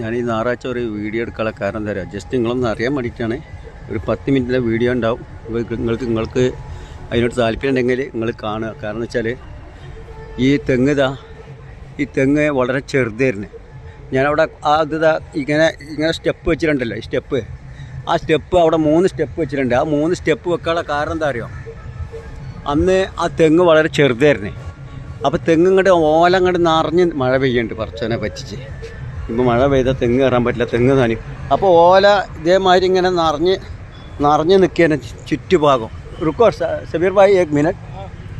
ഞാൻ ഈ ഞായറാഴ്ച ഒരു വീഡിയോ എടുക്കാനുള്ള കാരണം എന്താ പറയുക ജസ്റ്റ് നിങ്ങളൊന്ന് അറിയാൻ വേണ്ടിയിട്ടാണ്. ഒരു പത്ത് മിനിറ്റിലെ വീഡിയോ ഉണ്ടാവും. നിങ്ങൾക്ക് നിങ്ങൾക്ക് അതിനോട് താല്പര്യം ഉണ്ടെങ്കിൽ നിങ്ങൾ കാണുക. കാരണം വെച്ചാൽ ഈ തെങ്ങ് ഇതാ ഈ തെങ്ങ് വളരെ ചെറുതായിരുന്നു. ഞാനവിടെ ആ ഇതാ ഇങ്ങനെ ഇങ്ങനെ സ്റ്റെപ്പ് വെച്ചിട്ടുണ്ടല്ലോ ഈ സ്റ്റെപ്പ് ആ സ്റ്റെപ്പ് അവിടെ മൂന്ന് സ്റ്റെപ്പ് വെച്ചിട്ടുണ്ട്. ആ മൂന്ന് സ്റ്റെപ്പ് വെക്കാനുള്ള കാരണം എന്താ അറിയോ? അന്ന് ആ തെങ്ങ് വളരെ ചെറുതായിരുന്നു. അപ്പോൾ തെങ്ങ് ഇങ്ങോട്ട് ഓല അങ്ങോട്ട് നിറഞ്ഞ് മഴ പെയ്യുന്നുണ്ട് പറച്ചോനെ പറ്റിച്ച്. ഇപ്പോൾ മഴ പെയ്താൽ തെങ്ങ് കയറാൻ പറ്റില്ല തെങ്ങ് നനയും. അപ്പോൾ ഓല ഇതേമാതിരി ഇങ്ങനെ നിറഞ്ഞ് നിറഞ്ഞ് നിൽക്കുകയാണ് ചുറ്റുഭാഗം. റുക്കോ സബീർ ഭായി ഏക് മിനിറ്റ്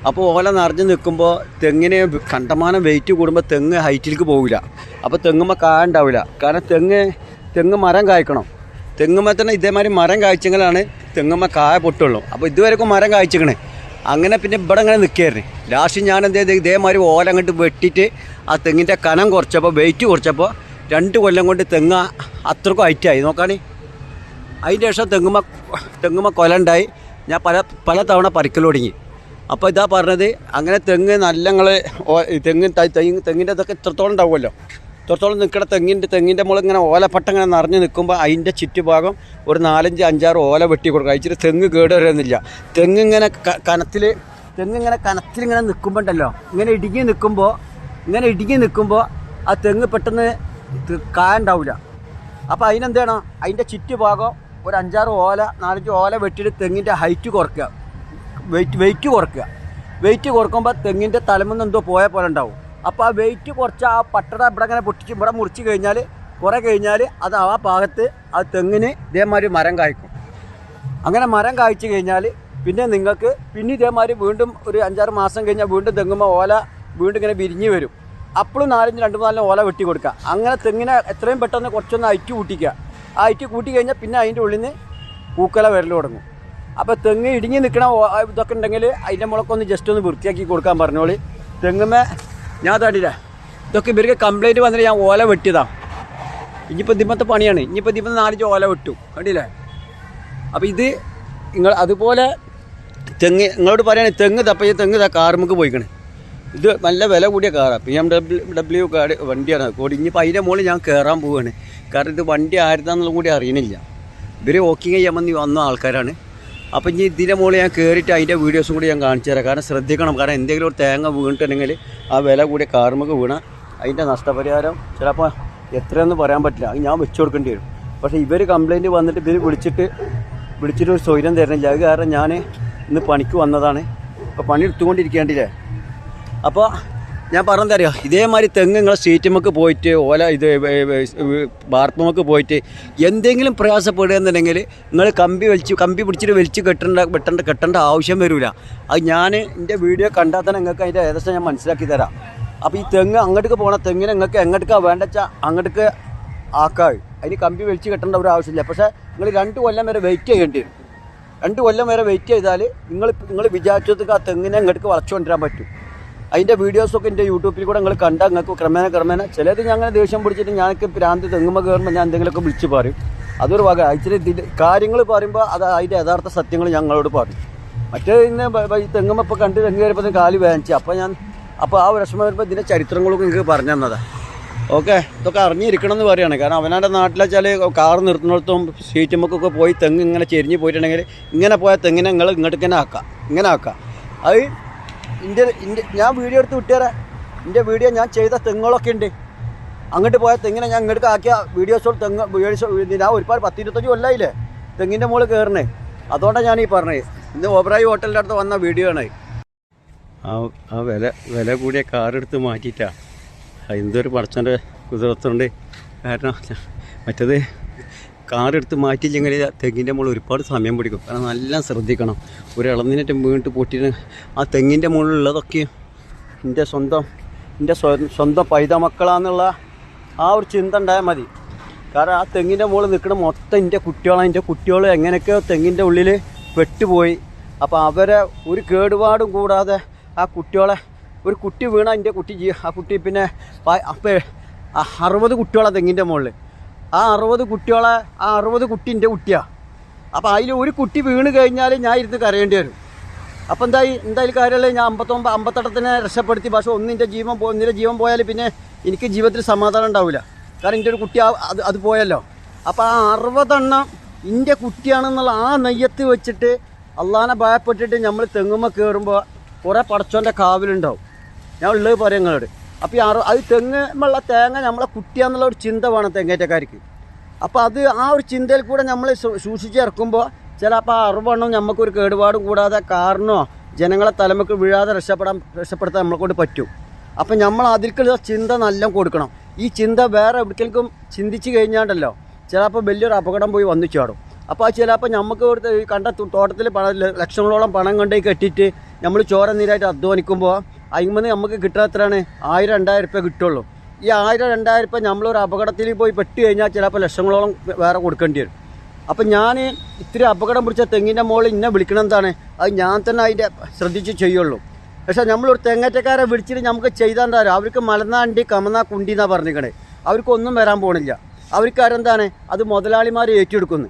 അപ്പോൾ ഓല നിറഞ്ഞ് നിൽക്കുമ്പോൾ തെങ്ങിന് കണ്ടമാനം വെയിറ്റ് കൂടുമ്പോൾ തെങ്ങ് ഹൈറ്റിലേക്ക് പോകില്ല അപ്പോൾ തെങ്ങുമ്പോൾ കായ ഉണ്ടാവില്ല. കാരണം തെങ്ങ് തെങ്ങ് മരം കായ്ക്കണം. തെങ്ങുമ്പോൾ തന്നെ ഇതേമാതിരി മരം കായ്ച്ചെങ്കിലാണ് തെങ്ങുമ്പോൾ കായ പൊട്ടുള്ളൂ. അപ്പോൾ ഇതുവരെയൊക്കെ മരം കായ്ച്ചിക്കണേ. അങ്ങനെ പിന്നെ ഇവിടെ അങ്ങനെ നിൽക്കുകയായിരുന്നു ലാസ്റ്റ് ഞാൻ എന്ത് ചെയ്ത് ഇതേമാതിരി ഓല അങ്ങോട്ട് വെട്ടിയിട്ട് ആ തെങ്ങിന്റെ കനം കുറച്ചപ്പോൾ വെയിറ്റ് കുറച്ചപ്പോൾ രണ്ട് കൊല്ലം കൊണ്ട് തെങ്ങ അത്രക്കും ഹൈറ്റായി. നോക്കാണേ. അതിന്റെ ശേഷം തെങ്ങുമ തെങ്ങുമ കൊല ഉണ്ടായി ഞാൻ പല പല തവണ പറിക്കൽ തുടങ്ങി. അപ്പോൾ ഇതാ പറഞ്ഞത് അങ്ങനെ തെങ്ങ് നല്ല തെങ്ങ് തെങ്ങ് തെങ്ങിന്റെ ഇതൊക്കെ ഇത്രത്തോളം ഉണ്ടാവുമല്ലോ. ഇത്രത്തോളം നിൽക്കുന്ന തെങ്ങിന്റെ തെങ്ങിന്റെ മുകളിൽ ഇങ്ങനെ ഓലപ്പട്ട ഇങ്ങനെ നിറഞ്ഞ് നിൽക്കുമ്പോൾ അതിന്റെ ചുറ്റുഭാഗം ഒരു നാലഞ്ച് അഞ്ചാറ് ഓല വെട്ടി കൊടുക്കുക അയച്ചിട്ട് തെങ്ങ് കേട് വരുന്നില്ല തെങ്ങ് ഇങ്ങനെ കനത്തിൽ തെങ്ങ് ഇങ്ങനെ കനത്തിൽ ഇങ്ങനെ നിൽക്കുമ്പോണ്ടല്ലോ. ഇങ്ങനെ ഇടുങ്ങി നിൽക്കുമ്പോൾ ഇങ്ങനെ ഇടുങ്ങി നിൽക്കുമ്പോൾ ആ തെങ്ങ് പെട്ടെന്ന് ത് കായ ഉണ്ടാവില്ല അപ്പോൾ അതിനെന്താണ്? അതിന്റെ ചുറ്റുഭാഗം ഒരു അഞ്ചാറ് ഓല നാലഞ്ച് ഓല വെട്ടിയിട്ട് തെങ്ങിന്റെ ഹൈറ്റ് കുറയ്ക്കുക. വെയിറ്റ് വെയിറ്റ് കുറയ്ക്കുക. വെയിറ്റ് കുറക്കുമ്പോൾ തെങ്ങിന്റെ തലമുന്ന് എന്തോ പോയ പോലെ ഉണ്ടാവും. അപ്പോൾ ആ വെയിറ്റ് കുറച്ച് ആ പട്ടട ഇവിടെ അങ്ങനെ പൊട്ടിച്ച് ഇവിടെ മുറിച്ച് കഴിഞ്ഞാൽ കുറേ കഴിഞ്ഞാൽ അത് ആ ഭാഗത്ത് ആ തെങ്ങിന് ഇതേമാതിരി മരം കായ്ക്കും. അങ്ങനെ മരം കായ്ച്ചു കഴിഞ്ഞാൽ പിന്നെ നിങ്ങൾക്ക് പിന്നെ ഇതേമാതിരി വീണ്ടും ഒരു അഞ്ചാറ് മാസം കഴിഞ്ഞാൽ വീണ്ടും തെങ്ങുമ്പോൾ ഓല വീണ്ടും ഇങ്ങനെ വിരിഞ്ഞ് വരും. അപ്പോഴും നാലഞ്ച് രണ്ട് നാലിന് ഓല വെട്ടി കൊടുക്കുക. അങ്ങനെ തെങ്ങിനെ എത്രയും പെട്ടെന്ന് കുറച്ചൊന്ന് അയറ്റ് കൂട്ടിക്കുക. ആ അയറ്റ് കൂട്ടി കഴിഞ്ഞാൽ പിന്നെ അതിന്റെ ഉള്ളിൽ നിന്ന് പൂക്കല വരൽ തുടങ്ങും. അപ്പോൾ തെങ്ങ് ഇടുങ്ങി നിൽക്കണ ഇതൊക്കെ ഉണ്ടെങ്കിൽ അതിന്റെ മുളക്കൊന്ന് ജസ്റ്റ് ഒന്ന് വൃത്തിയാക്കി കൊടുക്കാൻ പറഞ്ഞോളി. തെങ്ങുമേ ഞാൻ തടിയില്ല ഇതൊക്കെ ഇവർക്ക് കംപ്ലൈന്റ് വന്നിട്ട് ഞാൻ ഓല വെട്ടിയതാണ് ഇനിയിപ്പോൾ ദിമത്തെ പണിയാണ്. ഇനിയിപ്പോൾ ദിമത്തെ നാലഞ്ച് ഓല വെട്ടു. കണ്ടില്ലേ? അപ്പോൾ ഇത് നിങ്ങൾ അതുപോലെ തെങ്ങ് നിങ്ങളോട് പറയുകയാണെങ്കിൽ തെങ്ങ് തപ്പ തെങ്ങ് കാർമുക്ക് പോയിക്കണ്. ഇത് നല്ല വില കൂടിയ കാറാണ് P M W W card വണ്ടിയാണ്. കൂടി ഇനിയിപ്പോൾ അതിന്റെ മുകളിൽ ഞാൻ കയറാൻ പോവുകയാണ് കാരണം ഇത് വണ്ടി ആരുതാന്നുള്ളത് കൂടി അറിയണില്ല. ഇവർ വോക്കിങ് ചെയ്യാൻ വന്ന് ആൾക്കാരാണ്. അപ്പോൾ ഇനി ഇതിന്റെ മുകളിൽ ഞാൻ കയറിയിട്ട് അതിന്റെ വീഡിയോസും കൂടി ഞാൻ കാണിച്ചു തരാം. കാരണം ശ്രദ്ധിക്കണം. കാരണം എന്തെങ്കിലും ഒരു തേങ്ങ വീണിട്ടുണ്ടെങ്കിൽ ആ വില കൂടിയ കാറുമുക്ക് വീണ അതിന്റെ നഷ്ടപരിഹാരം ചിലപ്പോൾ എത്രയെന്ന് പറയാൻ പറ്റില്ല. അത് ഞാൻ വെച്ചു കൊടുക്കേണ്ടി വരും. പക്ഷേ ഇവർ കംപ്ലയിന്റ് വന്നിട്ട് ഇവർ വിളിച്ചിട്ട് വിളിച്ചിട്ട് ഒരു സ്വൈര്യം തരുന്നില്ല. അത് കാരണം ഞാൻ ഇന്ന് പണിക്ക് വന്നതാണ്. അപ്പോൾ പണി എടുത്തുകൊണ്ടിരിക്കേണ്ടില്ലേ അപ്പോൾ ഞാൻ പറഞ്ഞതറിയോ ഇതേമാതിരി തെങ്ങ് നിങ്ങളെ സീറ്റുമൊക്കെ പോയിട്ട് ഓല ഇത് ബാർത്തുമൊക്കെ പോയിട്ട് എന്തെങ്കിലും പ്രയാസപ്പെടുകയെന്നുണ്ടെങ്കിൽ നിങ്ങൾ കമ്പി വലിച്ച് കമ്പി പിടിച്ചിട്ട് വലിച്ച് കെട്ടേണ്ട വെട്ടേണ്ട കെട്ടേണ്ട ആവശ്യം വരില്ല അത് ഞാൻ എന്റെ വീഡിയോ കണ്ടാൽ തന്നെ നിങ്ങൾക്ക് അതിന്റെ ഏകദേശം ഞാൻ മനസ്സിലാക്കി തരാം. അപ്പോൾ ഈ തെങ്ങ് അങ്ങോട്ടേക്ക് പോകണ തെങ്ങിന് നിങ്ങൾക്ക് എങ്ങോട്ടേക്കാണ് വേണ്ട വെച്ചാൽ അങ്ങോട്ടേക്ക് ആക്കാൾ അതിന് കമ്പി വലിച്ച് കെട്ടേണ്ട ഒരു ആവശ്യമില്ല. പക്ഷേ നിങ്ങൾ രണ്ട് കൊല്ലം വരെ വെയിറ്റ് ചെയ്യേണ്ടി വരും. രണ്ട് കൊല്ലം വരെ വെയിറ്റ് ചെയ്താൽ നിങ്ങൾ നിങ്ങൾ വിചാരിച്ചതൊക്കെ ആ തെങ്ങിനെ ഇങ്ങോട്ടേക്ക് വളച്ചുകൊണ്ടിരാൻ പറ്റും. അതിന്റെ വീഡിയോസൊക്കെ എന്റെ യൂട്യൂബിൽ കൂടെ നിങ്ങൾ കണ്ട നിങ്ങൾക്ക് ക്രമേണ ക്രമേണ ചിലത് ഞങ്ങൾ ദേഷ്യം പിടിച്ചിട്ട് ഞങ്ങൾക്ക് പ്രാന്തി തെങ്ങുമ്പോൾ കയറുമ്പോൾ ഞാൻ എന്തെങ്കിലുമൊക്കെ വിളിച്ചു പറയും. അതൊരു വക. ഇച്ചിരി കാര്യങ്ങൾ പറയുമ്പോൾ അത് അതിന്റെ യഥാർത്ഥ സത്യങ്ങൾ ഞങ്ങളോട് പറയും. മറ്റേ ഇന്ന് തെങ്ങുമ്പോൾ ഇപ്പോൾ കണ്ട് തെങ്ങ് കയറിയപ്പോൾ കാൽ വേദനിച്ചു അപ്പോൾ ഞാൻ അപ്പോൾ ആ വിഷമം വരുമ്പോൾ ഇതിന്റെ ചരിത്രങ്ങളൊക്കെ നിങ്ങൾക്ക് പറഞ്ഞു തന്നതാണ് ഓക്കെ? ഇതൊക്കെ അറിഞ്ഞിരിക്കണം എന്ന് പറയുകയാണ് കാരണം അവനാന്റെ നാട്ടിലെ ചില കാർ നിർത്തുന്നിടത്തും സീറ്റുമൊക്കെ പോയി തെങ്ങ് ഇങ്ങനെ ചെരിഞ്ഞ് പോയിട്ടുണ്ടെങ്കിൽ ഇങ്ങനെ പോയ തെങ്ങിനെ നിങ്ങൾ ഇങ്ങോട്ട് തന്നെ ആക്കാം. ഇങ്ങനെ ആക്കാം. അത് എന്റെ ഇന്ത്യ ഞാൻ വീഡിയോ എടുത്ത് വിട്ടുതരാം എന്റെ വീഡിയോ ഞാൻ ചെയ്ത തെങ്ങുകളൊക്കെ ഉണ്ട്. അങ്ങോട്ട് പോയ തെങ്ങിനെ ഞാൻ ഇങ്ങോട്ട് ആക്കിയ വീഡിയോസോട് തെങ്ങ് വീഡിയോസ് ഞാൻ ഒരുപാട് പത്ത് ഇരുപത്തഞ്ച് കൊല്ലായില്ലേ? തെങ്ങിന്റെ മുകളിൽ കയറണേ അതുകൊണ്ടാണ് ഞാൻ ഈ പറഞ്ഞത്. ഇന്ന് ഓബറായി ഹോട്ടലിന്റെ അടുത്ത് വന്ന വീഡിയോ ആണ്. ആ ആ വില വില കൂടിയ കാറെടുത്ത് മാറ്റിയിട്ടാണ് എന്തൊരു പടച്ചന്റെ കുതിരത്തുണ്ട്. കാരണം മറ്റത് കാറെടുത്ത് മാറ്റിയില്ലെങ്കിൽ തെങ്ങിന്റെ മുകളിൽ ഒരുപാട് സമയം പിടിക്കും. കാരണം നല്ല ശ്രദ്ധിക്കണം. ഒരു ഇളന്നിനേറ്റം വീണിട്ട് പൊട്ടിയിട്ട് ആ തെങ്ങിന്റെ മുകളിലുള്ളതൊക്കെ എന്റെ സ്വന്തം എന്റെ സ്വ- സ്വന്തം പൈത മക്കളാന്നുള്ള ആ ഒരു ചിന്ത ഉണ്ടായാൽ മതി. കാരണം ആ തെങ്ങിന്റെ മുകളിൽ നിൽക്കുന്ന മൊത്തം എന്റെ കുട്ടികളാണ്. എന്റെ കുട്ടികൾ എങ്ങനെയൊക്കെയോ തെങ്ങിന്റെ ഉള്ളിൽ പെട്ടുപോയി. അപ്പോൾ അവരെ ഒരു കേടുപാടും കൂടാതെ ആ കുട്ടികളെ ഒരു കുട്ടി വീണാൽ എന്റെ കുട്ടി ആ കുട്ടി പിന്നെ അപ്പോൾ അറുപത് കുട്ടികളാണ് തെങ്ങിന്റെ മുകളിൽ. ആ അറുപത് കുട്ടികളെ ആ അറുപത് കുട്ടി എന്റെ കുട്ടിയാണ് അപ്പോൾ അതിൽ ഒരു കുട്ടി വീണ് കഴിഞ്ഞാൽ ഞാൻ ഇരുന്ന് കരയേണ്ടി വരും. അപ്പോൾ എന്തായി എന്തായാലും കാര്യമല്ല ഞാൻ അമ്പത്തൊമ്പത് അമ്പത്തെട്ടത്തിനെ രക്ഷപ്പെടുത്തി. പക്ഷേ ഒന്നിന്റെ ജീവൻ പോ ഒന്നിന്റെ ജീവൻ പോയാൽ പിന്നെ എനിക്ക് ജീവിതത്തിൽ സമാധാനം ഉണ്ടാവില്ല. കാരണം എന്റെ ഒരു കുട്ടി അത് അത് പോയല്ലോ. അപ്പോൾ ആ അറുപതെണ്ണം എന്റെ കുട്ടിയാണെന്നുള്ള ആ നെയ്യത്ത് വെച്ചിട്ട് അള്ളാനെ ഭയപ്പെട്ടിട്ട് നമ്മൾ തെങ്ങുമ്മ കയറുമ്പോൾ കുറേ പടച്ചോന്റെ കാവിലുണ്ടാവും. ഞാൻ ഉള്ളത് പറയാം അപ്പോൾ ഈ അറു അത് തെങ്ങുമുള്ള തേങ്ങ നമ്മളെ കുട്ടിയാന്നുള്ള ഒരു ചിന്ത വേണം തെങ്ങേറ്റക്കാർക്ക്. അപ്പോൾ അത് ആ ഒരു ചിന്തയിൽ കൂടെ നമ്മൾ സൂക്ഷിച്ച് ഇറക്കുമ്പോൾ ചിലപ്പോൾ ആ അറുപെണ്ണം നമുക്കൊരു കേടുപാടും കൂടാതെ കാരണോ ജനങ്ങളെ തലമുക്ക് വീഴാതെ രക്ഷപ്പെടാൻ രക്ഷപ്പെടുത്താൻ നമ്മളെ കൊണ്ട് പറ്റും. അപ്പം നമ്മൾ അതിൽക്കുള്ള ചിന്ത നല്ല കൊടുക്കണം. ഈ ചിന്ത വേറെ എവിടേക്കും ചിന്തിച്ച് കഴിഞ്ഞാണ്ടല്ലോ ചിലപ്പോൾ വലിയൊരു അപകടം പോയി വന്നു ചാടും. അപ്പോൾ ചിലപ്പോൾ നമുക്ക് ഇവിടുത്തെ കണ്ട തോട്ടത്തിൽ പണം ലക്ഷങ്ങളോളം പണം കണ്ടേ കെട്ടിയിട്ട് നമ്മൾ ചോര നീരായിട്ട് അധ്വാനിക്കുമ്പോൾ അതിന് നമുക്ക് കിട്ടുക എത്രയാണ്? ആയിരം രണ്ടായിരം റുപ്യ കിട്ടുള്ളൂ. ഈ ആയിരം രണ്ടായിരം റുപ്യ നമ്മളൊരു അപകടത്തിൽ പോയി പെട്ട് കഴിഞ്ഞാൽ ചിലപ്പോൾ ലക്ഷങ്ങളോളം വേറെ കൊടുക്കേണ്ടി വരും. അപ്പം ഞാൻ ഇത്തിരി അപകടം പിടിച്ച തെങ്ങിന്റെ മുകളിൽ ഇന്നെ വിളിക്കണം എന്താണ്? അത് ഞാൻ തന്നെ അതിന്റെ ശ്രദ്ധിച്ച് ചെയ്യുള്ളൂ. പക്ഷേ നമ്മളൊരു തെങ്ങറ്റക്കാരെ വിളിച്ചിട്ട് നമുക്ക് ചെയ്താൽ എന്താ അവർക്ക് മലനാണ്ടി കമന്ന കുണ്ടി എന്നാണ് പറഞ്ഞിരിക്കണേ. അവർക്കൊന്നും വരാൻ പോണില്ല. അവർക്കാരെന്താണ് അത് മുതലാളിമാർ ഏറ്റെടുക്കുന്നു.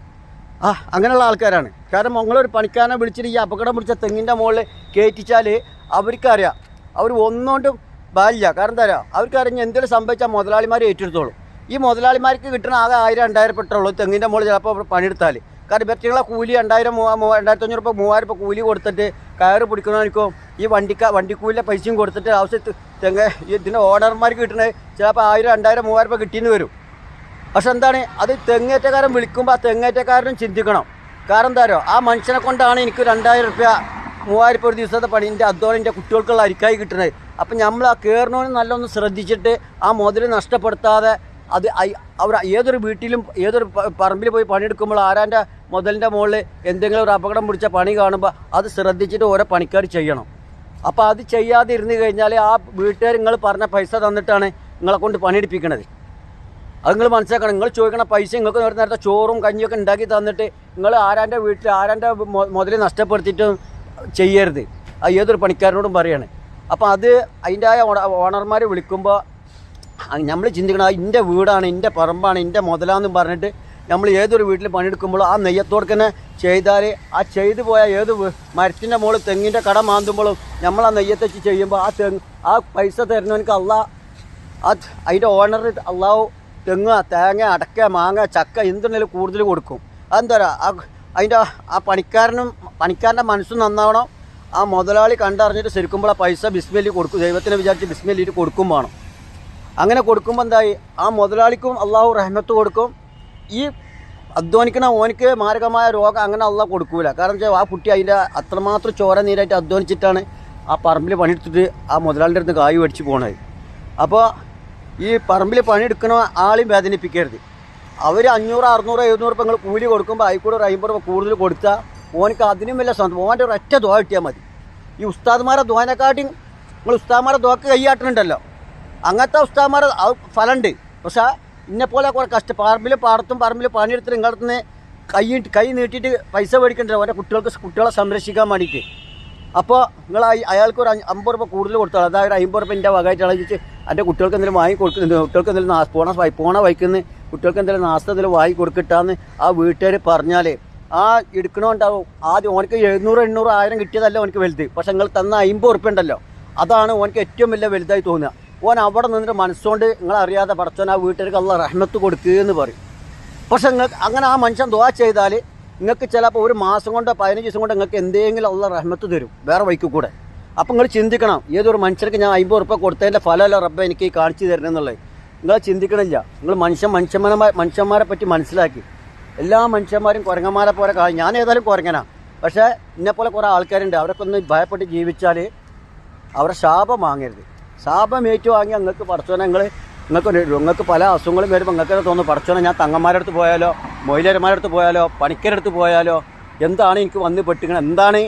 ആ അങ്ങനെയുള്ള ആൾക്കാരാണ്. കാരണം നിങ്ങളൊരു പണിക്കാരനെ വിളിച്ചിട്ട് ഈ അപകടം പിടിച്ച തെങ്ങിന്റെ മുകളിൽ കയറ്റിച്ചാൽ അവർക്കറിയാം അവർ ഒന്നുകൊണ്ടും ബാലില്ല. കാരണം എന്താ പറയുക അവർക്കറിഞ്ഞ് എന്തെങ്കിലും സംഭവിച്ചാൽ മുതലാളിമാർ ഏറ്റെടുത്തോളും. ഈ മുതലാളിമാർക്ക് കിട്ടുന്ന ആകെ ആയിരം രണ്ടായിരം പെട്ടുള്ളൂ തെങ്ങിന്റെ മുകളിൽ ചിലപ്പോൾ പണിയെടുത്താൽ കാരണം ഇവറ്റുകളെ കൂലി രണ്ടായിരം രണ്ടായിരത്തി അഞ്ഞൂറ് രൂപ മൂവായിരം രൂപ കൂലി കൊടുത്തിട്ട് കയറ് പിടിക്കുന്നവർക്കും ഈ വണ്ടിക്ക വണ്ടിക്കൂലിന്റെ പൈസയും കൊടുത്തിട്ട് ആവശ്യത്ത് തെങ്ങ് ഇതിന്റെ ഓണർമാർക്ക് കിട്ടുന്നത് ചിലപ്പോൾ ആയിരം രണ്ടായിരം മൂവായിരം രൂപ കിട്ടിയെന്ന് വരും. പക്ഷെ എന്താണ്? അത് തെങ്ങേറ്റക്കാരൻ വിളിക്കുമ്പോൾ ആ തെങ്ങേറ്റക്കാരനും ചിന്തിക്കണം. കാരണം എന്താ ആ മനുഷ്യനെ കൊണ്ടാണ് എനിക്ക് രണ്ടായിരം റുപ്യ മൂവായിരം ഒരു ദിവസത്തെ പണി എന്റെ അധ്വാനം എന്റെ കുട്ടികൾക്കുള്ള അരിക്കായി കിട്ടുന്നത് അപ്പം നമ്മൾ ആ കയറണമെന്ന് നല്ലൊന്ന് ശ്രദ്ധിച്ചിട്ട് ആ മുതൽ നഷ്ടപ്പെടുത്താതെ അത് അവർ ഏതൊരു വീട്ടിലും ഏതൊരു പറമ്പിൽ പോയി പണിയെടുക്കുമ്പോൾ ആരാന്റെ മുതലിന്റെ മുകളിൽ എന്തെങ്കിലും ഒരു അപകടം പിടിച്ച പണി കാണുമ്പോൾ അത് ശ്രദ്ധിച്ചിട്ട് ഓരോ പണിക്കാർ ചെയ്യണം. അപ്പോൾ അത് ചെയ്യാതെ ഇരുന്ന് കഴിഞ്ഞാൽ ആ വീട്ടുകാർ നിങ്ങൾ പറഞ്ഞ പൈസ തന്നിട്ടാണ് നിങ്ങളെ കൊണ്ട് പണിയെടുപ്പിക്കണത്. അത് നിങ്ങൾ മനസ്സിലാക്കണം. നിങ്ങൾ ചോദിക്കണ പൈസ നിങ്ങൾക്ക് ഒരു നേരത്തെ ചോറും കഞ്ഞിയൊക്കെ ഉണ്ടാക്കി തന്നിട്ട് നിങ്ങൾ ആരാന്റെ വീട്ടിൽ ആരാന്റെ മുതൽ നഷ്ടപ്പെടുത്തിയിട്ട് ചെയ്യരുത്. അത് ഏതൊരു പണിക്കാരനോടും പറയാണ്. അപ്പോൾ അത് അതിന്റെ ആ ഓണർമാരെ വിളിക്കുമ്പോൾ നമ്മൾ ചിന്തിക്കണം എന്റെ വീടാണ് എന്റെ പറമ്പാണ് എന്റെ മുതലാന്നും പറഞ്ഞിട്ട് നമ്മൾ ഏതൊരു വീട്ടിൽ പണിയെടുക്കുമ്പോൾ ആ നെയ്യത്തോടെ തന്നെ ചെയ്താൽ ആ ചെയ്തു പോയ ഏത് മരത്തിന്റെ മുകളിൽ തെങ്ങിന്റെ കട മാന്തുമ്പോഴും നമ്മൾ ആ നെയ്യത്ത് ചെയ്യുമ്പോൾ ആ തെങ്ങ് ആ പൈസ തരുന്നവനക്ക് അല്ല ആ അതിന്റെ ഓണർ അള്ളാഹു തെങ്ങ് തേങ്ങ അടക്ക മാങ്ങ ചക്ക എന്തുണ്ടെങ്കിലും കൂടുതൽ കൊടുക്കും. അതെന്താ ആ അതിന്റെ ആ പണിക്കാരനും പണിക്കാരന്റെ മനസ്സും നന്നാവണം. ആ മുതലാളി കണ്ടറിഞ്ഞിട്ട് ശരിക്കുമ്പോൾ ആ പൈസ ബിസ്മലി കൊടുക്കും ദൈവത്തിനെ വിചാരിച്ച് ബിസ്മലിയിട്ട് കൊടുക്കും വേണം. അങ്ങനെ കൊടുക്കുമ്പോൾ എന്തായി? ആ മുതലാളിക്കും അള്ളാഹു റഹ്മത്ത് കൊടുക്കും. ഈ അധ്വാനിക്കണ ഓനിക്ക് മാരകമായ രോഗം അങ്ങനെ അള്ളാഹ് കൊടുക്കൂല. കാരണം വെച്ചാൽ ആ കുട്ടി അതിന്റെ അത്രമാത്രം ചോര നീരായിട്ട് അധ്വാനിച്ചിട്ടാണ് ആ പറമ്പിൽ പണിയെടുത്തിട്ട് ആ മുതലാളിന്റെ അടുത്ത് കായ് മേടിച്ച് പോണത്. അപ്പോൾ ഈ പറമ്പിൽ പണിയെടുക്കണ ആളെയും വേദനിപ്പിക്കരുത്. അവർ അഞ്ഞൂറ് അറുന്നൂറ് എഴുന്നൂറ് നിങ്ങൾ കൂലി കൊടുക്കുമ്പോൾ അതിൽ ഒരു അമ്പത് രൂപ കൂടുതൽ കൊടുത്താൽ ഓനക്ക് അതിനും വലിയ സന്തോഷം. ഓന്റെ ഒരൊറ്റ ദ്വാ കിട്ടിയാൽ മതി. ഈ ഉസ്താദ്മാരെ ദ്വാനെക്കാട്ടി നിങ്ങൾ ഉസ്താദ്മാരെ ദ്വാക്ക് കൈയാട്ടുന്നുണ്ടല്ലോ അങ്ങനത്തെ ഉസ്താദ്മാരെ ഫലമുണ്ട് പക്ഷേ ഇന്നെ പോലെ കുറെ കഷ്ട പറമ്പിൽ പാടത്തും പറമ്പിൽ പണിയെടുത്ത് നിങ്ങളുടെ കൈ കൈ നീട്ടിയിട്ട് പൈസ മേടിക്കണ്ടല്ലോ ഓരോ കുട്ടികൾക്ക് കുട്ടികളെ സംരക്ഷിക്കാൻ വേണ്ടിയിട്ട്. അപ്പോൾ നിങ്ങൾ അയാൾക്ക് ഒരു അമ്പത് രൂപ കൂടുതൽ കൊടുത്തോളൂ. അതായത് അമ്പത് രൂപ എന്റെ വകമായിട്ട് അളവിച്ച് എന്റെ കുട്ടികൾക്ക് എന്തെങ്കിലും വാങ്ങി കൊടുക്കുന്നു കുട്ടികൾക്ക് എന്തെങ്കിലും പോണ പോണ വൈക്കുന്ന കുട്ടികൾക്ക് എന്തെങ്കിലും നാസ്ത എന്തെങ്കിലും വാങ്ങി കൊടുക്കട്ടാന്ന് ആ വീട്ടുകാർ പറഞ്ഞാൽ ആ എടുക്കണോണ്ടാവും. ആദ്യം ഓനക്ക് എഴുന്നൂറ് എണ്ണൂറ് ആയിരം കിട്ടിയതല്ല ഓനക്ക് വലുത്. പക്ഷെ നിങ്ങൾ തന്ന അമ്പത് ഉറുപ്പ്യ ഉണ്ടല്ലോ. അതാണ് ഓനക്ക് ഏറ്റവും വലിയ വലുതായി തോന്നുക. ഓൻ അവിടെ നിന്നിട്ട് മനസ്സുകൊണ്ട് നിങ്ങൾ അറിയാതെ പടച്ചോൻ ആ വീട്ടുകാർക്ക് അള്ള റഹ്മത്ത് കൊടുക്കുക എന്ന് പറയും. പക്ഷെ നിങ്ങൾക്ക് അങ്ങനെ ആ മനുഷ്യൻ ദുവാ ചെയ്താൽ നിങ്ങൾക്ക് ചിലപ്പോൾ ഒരു മാസം കൊണ്ടോ പതിനഞ്ച് ദിവസം കൊണ്ടോ നിങ്ങൾക്ക് എന്തെങ്കിലും ഉള്ള റഹ്മത്ത് തരും. വേറെ വഴിക്ക് കൂടെ. അപ്പം നിങ്ങൾ ചിന്തിക്കണം ഏതൊരു മനുഷ്യർക്ക് ഞാൻ അമ്പത് ഉറുപ്പ കൊടുത്തതിന്റെ ഫലമല്ല റബ്ബ എനിക്ക് കാണിച്ചു തരണം എന്നുള്ളത് നിങ്ങൾ ചിന്തിക്കണില്ല. നിങ്ങൾ മനുഷ്യൻ മനുഷ്യന്മാരെ മനുഷ്യന്മാരെ പറ്റി മനസ്സിലാക്കി. എല്ലാ മനുഷ്യന്മാരും കുരങ്ങന്മാരെ പോലെ കാണും ഞാൻ ഏതായാലും കുരങ്ങനാ. പക്ഷേ എന്നെപ്പോലെ കുറേ ആൾക്കാരുണ്ട്. അവരൊക്കെ ഒന്ന് ഭയപ്പെട്ട് ജീവിച്ചാൽ അവരെ ശാപം വാങ്ങരുത്. ശാപം ഏറ്റു വാങ്ങി നിങ്ങൾക്ക് പടച്ചോനെ നിങ്ങൾ നിങ്ങൾക്ക് നിങ്ങൾക്ക് പല അസുഖങ്ങളും വരുമ്പോൾ നിങ്ങൾക്ക് തോന്നുന്നു പടച്ചോനെ ഞാൻ തങ്ങന്മാരുടെ അടുത്ത് പോയാലോ? മൊയിലന്മാരുടെ അടുത്ത് പോയാലോ? പണിക്കരുടെ അടുത്ത് പോയാലോ? എന്താണ് എനിക്ക് വന്ന് പെട്ടിക്കണം എന്താണ്?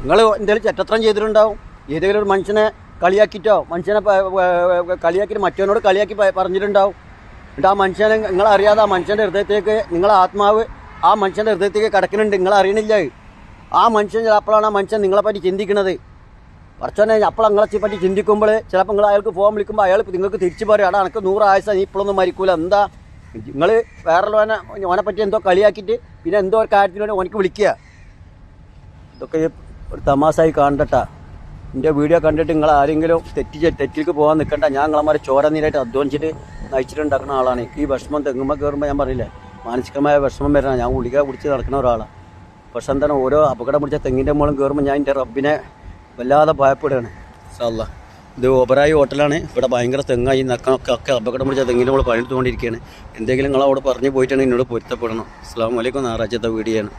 നിങ്ങൾ എന്തെങ്കിലും ചെറ്റത്രം ചെയ്തിട്ടുണ്ടാവും? ഏതെങ്കിലും ഒരു മനുഷ്യനെ കളിയാക്കിയിട്ടോ മനുഷ്യനെ കളിയാക്കിയിട്ട് മറ്റവനോട് കളിയാക്കി പറഞ്ഞിട്ടുണ്ടാവും? എന്നിട്ട് ആ മനുഷ്യനെ നിങ്ങൾ അറിയാതെ ആ മനുഷ്യന്റെ ഹൃദയത്തേക്ക് നിങ്ങളെ ആത്മാവ് ആ മനുഷ്യന്റെ ഹൃദയത്തേക്ക് കിടക്കുന്നുണ്ട്. നിങ്ങൾ അറിയണില്ല ആ മനുഷ്യൻ ചിലപ്പോഴാണ് ആ മനുഷ്യൻ നിങ്ങളെ പറ്റി ചിന്തിക്കുന്നത് തന്നെ അപ്പോൾ നിങ്ങളെ പറ്റി ചിന്തിക്കുമ്പോൾ ചിലപ്പോൾ നിങ്ങൾ അയാൾക്ക് ഫോൺ വിളിക്കുമ്പോൾ അയാൾ നിങ്ങൾക്ക് തിരിച്ചു പറയും അടാ എനിക്ക് നൂറ് ആഴ്ച നീ ഇപ്പോഴൊന്നും മരിക്കൂല. എന്താ? നിങ്ങൾ വേറെ ഓനെ പറ്റി എന്തോ കളിയാക്കിയിട്ട് പിന്നെ എന്തോ ഒരു കാര്യത്തിന് വേണ്ടി ഓനക്ക് വിളിക്കുക. ഇതൊക്കെ ഒരു തമാശായി കാണണ്ടട്ടാ എന്റെ വീഡിയോ കണ്ടിട്ട് നിങ്ങൾ ആരെങ്കിലും തെറ്റി തെറ്റിലേക്ക് പോകാൻ നിൽക്കണ്ട. ഞാൻ നിങ്ങളമാരെ ചോര നീരായിട്ട് അധ്വാനിച്ചിട്ട് നയിച്ചിട്ടുണ്ടാക്കുന്ന ആളാണ്. എനിക്ക് ഈ വിഷമം തെങ്ങുമ്പോൾ കയറുമ്പോൾ ഞാൻ പറയില്ലേ മാനസികമായ വിഷമം വരണം ഞാൻ ഗുളിക കുടിച്ച് നടക്കുന്ന ഒരാളാണ് പക്ഷെ എന്താണ് ഓരോ അപകടം പിടിച്ച തെങ്ങിന്റെ മുകളിൽ കയറുമ്പോൾ ഞാൻ എന്റെ റബ്ബിനെ വല്ലാതെ ഭയപ്പെടുകയാണ്. സാല്ല ഇത് ഓബറായി ഹോട്ടലാണ്. ഇവിടെ ഭയങ്കര തെങ്ങായി നക്കൊക്കെ അപകടം പിടിച്ച തെങ്ങിന്റെ മുകളിൽ പണിയെടുത്തുകൊണ്ടിരിക്കുകയാണ്. എന്തെങ്കിലും നിങ്ങൾ അവിടെ പറഞ്ഞു പോയിട്ടാണ് എന്നോട് പൊരുത്തപ്പെടണം. അസ്സാം വലൈക്കും ഞായറാഴ്ചത്തെ വീഡിയോ ആണ്